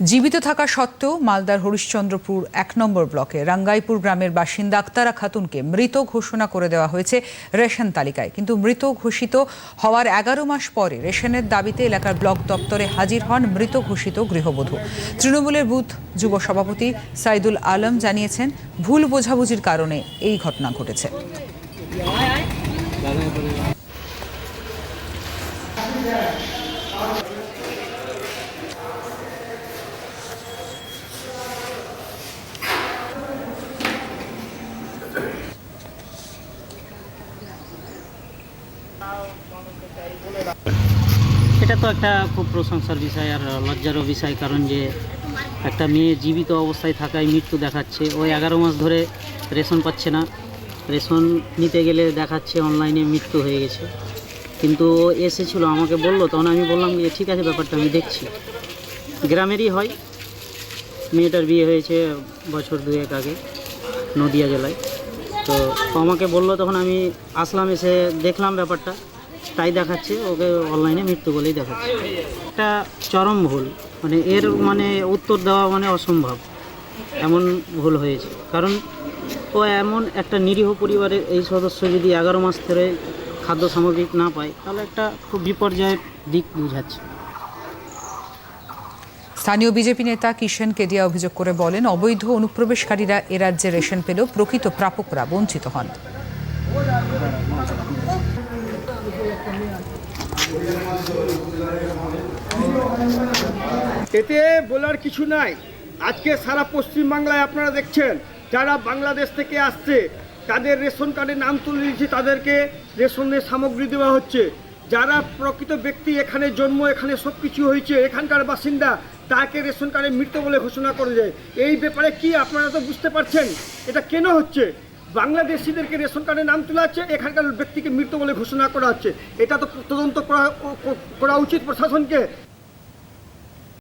জীবিত থাকা সত্ত্বেও মালদার হরিশ্চন্দ্রপুর এক নম্বর ব্লকে রাঙ্গাইপুর গ্রামের বাসিন্দা আক্তারা খাতুনকে মৃত ঘোষণা করে দেওয়া হয়েছে রেশন তালিকায়। কিন্তু মৃত ঘোষিত হওয়ার এগারো মাস পরে রেশনের দাবিতে এলাকার ব্লক দপ্তরে হাজির হন মৃত ঘোষিত গৃহবধূ। তৃণমূলের বুথ যুব সভাপতি সাইদুল আলম জানিয়েছেন, ভুল বোঝাবুঝির কারণে এই ঘটনা ঘটেছে। এটা তো একটা খুব প্রশংসার বিষয় আর লজ্জারও বিষয়, কারণ যে একটা মেয়ে জীবিত অবস্থায় থাকায় মৃত্যু দেখাচ্ছে। ওই এগারো মাস ধরে রেশন পাচ্ছে না। রেশন নিতে গেলে দেখাচ্ছে অনলাইনে মৃত্যু হয়ে গেছে। কিন্তু ও এসেছিল, আমাকে বলল, তখন আমি বললাম যে ঠিক আছে, ব্যাপারটা আমি দেখছি। গ্রামেরই হয়। মেয়েটার বিয়ে হয়েছে বছর দুয়েক আগে, নদিয়া জেলায়। তো আমাকে বলল, তখন আমি আসলাম, এসে দেখলাম ব্যাপারটা। তাই দেখাচ্ছে, ওকে অনলাইনে মৃত্যু বলেই দেখাচ্ছে। একটা চরম ভুল মানে এর মানে উত্তর দেওয়া মানে অসম্ভব, এমন ভুল হয়েছে। কারণ ও এমন একটা নিরীহ পরিবারের এই সদস্য যদি এগারো মাস ধরে খাদ্য সামগ্রিক না পায়, তাহলে একটা খুব বিপর্যয়ের দিক বুঝাচ্ছে। স্থানীয় বিজেপি নেতা কিষেন কেডিয়া অভিযোগ করে বলেন, অবৈধ অনুপ্রবেশকারীরা এ রাজ্যে রেশন পেলেও প্রকৃত প্রাপকরা বঞ্চিত হন। এতে বলার কিছু নাই। আজকে সারা পশ্চিমবাংলায় আপনারা দেখছেন, যারা বাংলাদেশ থেকে আসছে, তাদের রেশন কার্ডে নাম তুলে দিয়েছে, তাদেরকে রেশনের সামগ্রী দেওয়া হচ্ছে। যারা প্রকৃত ব্যক্তি, এখানে জন্ম, এখানে সব কিছু হয়েছে, এখানকার বাসিন্দা তাকে রেশন কার্ডে মৃত বলে ঘোষণা করে যায় এই ব্যাপারে কি আপনারা তো বুঝতে পারছেন? এটা কেন হচ্ছে? বাংলাদেশিদেরকে রেশন কার্ডে নাম তোলা হচ্ছে, এখানকার ব্যক্তিকে মৃত বলে ঘোষণা করা হচ্ছে। এটা তো তদন্ত করা করা উচিত প্রশাসনকে।